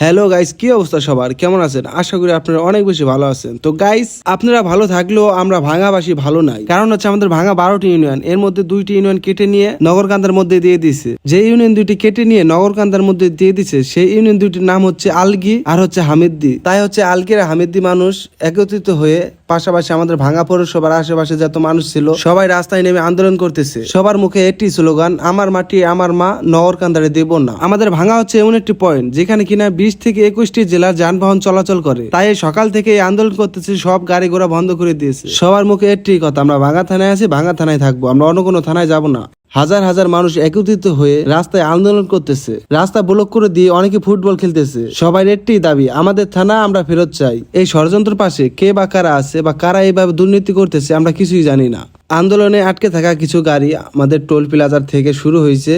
Hello guys কি অবস্থা সবার? কেমন আছেন? আশা করি আপনারা অনেক বেশি ভালো আছেন। তো গাইস আপনারা ভালো থাকলেও আমরা ভাঙাবাসী ভালো নাই। কারণ হচ্ছে আমাদের ভাঙা বারোটি ইউনিয়ন এর মধ্যে দুইটি ইউনিয়ন কেটে নিয়ে নগরকান্দার মধ্যে দিয়ে দিছে যে ইউনিয়ন দুইটি কেটে নিয়ে নগরকান্দার মধ্যে দিয়ে দিছে সেই ইউনিয়ন দুইটির নাম হচ্ছে আলগি আর হচ্ছে হামিদ্দি। তাই হচ্ছে আলগির হামিদ্দি মানুষ একত্রিত হয়ে পাশাপাশি আমাদের ভাঙা পৌরসভার আশেপাশে যত মানুষ ছিল, সবাই রাস্তায় নেমে আন্দোলন করতেছে। সবার মুখে একটি স্লোগান, আমার মাটি, আমার মা নগরকান্দারে দেব না। আমাদের ভাঙা হচ্ছে এমন একটি পয়েন্ট যেখানে কিনা বিশ থেকে একুশটি জেলার যানবাহন চলাচল করে। তাই সকাল থেকে আন্দোলন করতেছে, সব গাড়ি ঘোড়া বন্ধ করে দিয়েছে। সবার মুখে একটি কথা, আমরা ভাঙা থানায় আছি ভাঙা থানায় থাকব, আমরা অন্য কোনো থানায় যাব না। হাজার হাজার মানুষ একত্রিত হয়ে রাস্তায় আন্দোলন করতেছে। রাস্তা ব্লক করে দিয়ে অনেকে ফুটবল খেলতেছে। সবাই একটি দাবি, আমাদের থানা আমরা ফেরত চাই। এই ষড়যন্ত্র পাশে কে বা কারা আছে বা কারা এইভাবে দুর্নীতি করতেছে, আমরা কিছুই জানি না। আন্দোলনে আটকে থাকা কিছু গাড়ি আমাদের টোল প্লাজার থেকে শুরু হয়েছে।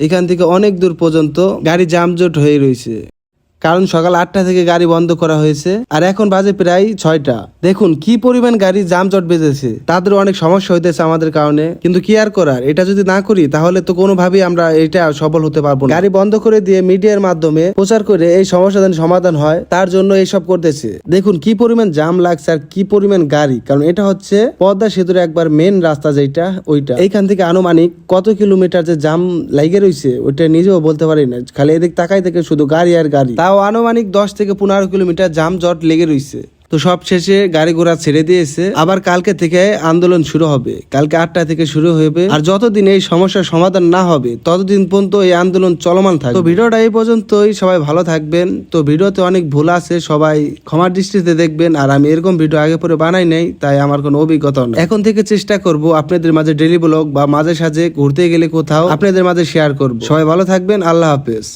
এখান থেকে অনেক দূর পর্যন্ত গাড়ি জামজট হয়ে রয়েছে। কারণ সকাল আটটা থেকে গাড়ি বন্ধ করা হয়েছে, আর এখন বাজে প্রায় ছয়টা। দেখুন, কি পরিমাণ গাড়ি জামজট বেঁধেছে তাদের অনেক সমস্যা হইতেছে আমাদের কারণে। কিন্তু কি আর করার? এটা যদি না করি, তাহলে তো কোনোভাবেই আমরা এটা সফল হতে পারব না। গাড়ি বন্ধ করে দিয়ে মিডিয়ার মাধ্যমে প্রচার করে এই সমস্যা যেন সমাধান হয়, তার জন্য এইসব করতেছে। দেখুন, কি পরিমাণ জাম লাগছে আর কি পরিমাণ গাড়ি। কারণ এটা হচ্ছে পদ্মা সেতুর একবার মেন রাস্তা যেটা ওইটা। এইখান থেকে আনুমানিক কত কিলোমিটার যে জাম লাগে রয়েছে ওইটা নিজেও বলতে পারি না। খালি এদিক তাকাই থেকে শুধু গাড়ি আর গাড়ি। তাও আনুমানিক দশ থেকে পনেরো কিলোমিটার জাম জট লেগে রয়েছে তো সব শেষে গাড়ি ঘোড়া ছেড়ে দিয়েছে। আবার কালকে থেকে আন্দোলন শুরু হবে। কালকে আটটা থেকে শুরু হবে আর যতদিন এই সমস্যার সমাধান না হবে, ততদিন পর্যন্ত এই আন্দোলন চলমান থাকবে। তো ভিডিওটা এই পর্যন্তই। সবাই ভালো থাকবেন। তো ভিডিওতে অনেক ভুল আছে। সবাই ক্ষমার দৃষ্টিতে দেখবেন। আর আমি এরকম ভিডিও আগে পরে বানাই নাই, তাই আমার কোনো অভিজ্ঞতা নেই। এখন থেকে চেষ্টা করব আপনাদের মাঝে ডেলি ব্লগ বা মাঝে সাঝে ঘুরতে গেলে কোথাও আপনাদের মাঝে শেয়ার করব। সবাই ভালো থাকবেন। আল্লাহ হাফেজ।